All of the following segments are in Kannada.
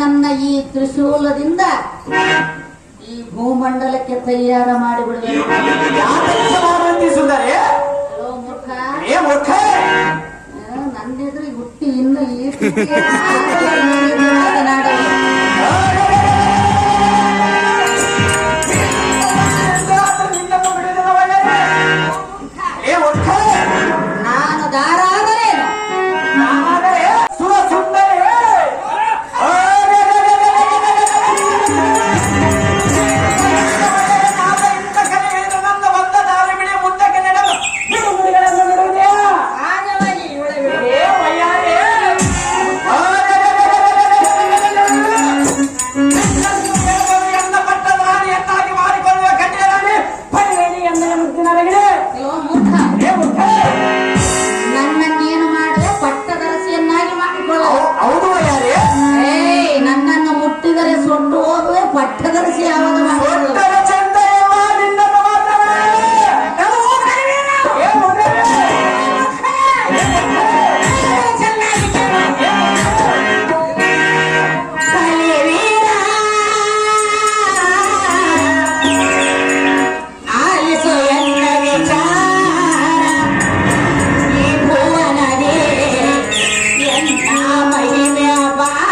ನನ್ನ ಈ ತ್ರಿಶೂಲದಿಂದ ಈ ಭೂಮಂಡಲಕ್ಕೆ ತಯಾರ ಮಾಡಿಬಿಡುವೆ. ನಂದೆದುರು ಹುಟ್ಟಿ ಇನ್ನು ಈ ಹೇಳಿ ನನ್ನನ್ನೇನು ಮಾಡದೆ ಪಟ್ಟದರಸಿಯನ್ನಾಗಿ ಮಾಡಿಕೊಳ್ಳ. ಹೌದು ಯಾರೇ? ನನ್ನನ್ನು ಮುಟ್ಟಿದರೆ ಸೊಟ್ಟು ಪಟ್ಟದರಸಿ ಯಾವಾಗ ಮಾಡಿಕೊಳ್ಳ mày mẹ vã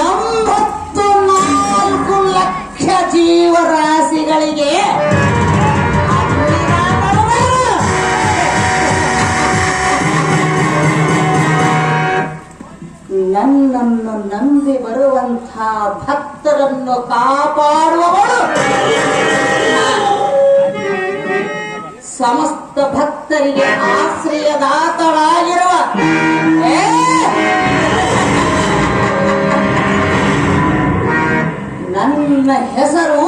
ಎಂಬತ್ತು ನಾಲ್ಕು ಲಕ್ಷ ಜೀವರಾಶಿಗಳಿಗೆ ನನ್ನನ್ನು ನಂಬಿ ಬರುವಂಥ ಭಕ್ತರನ್ನು ಕಾಪಾಡುವವಳು. ಸಮಸ್ತ ಭಕ್ತರಿಗೆ ಆಶ್ರಯದಾತಳಾಗಿರುವ! ನನ್ನ ಹೆಸರು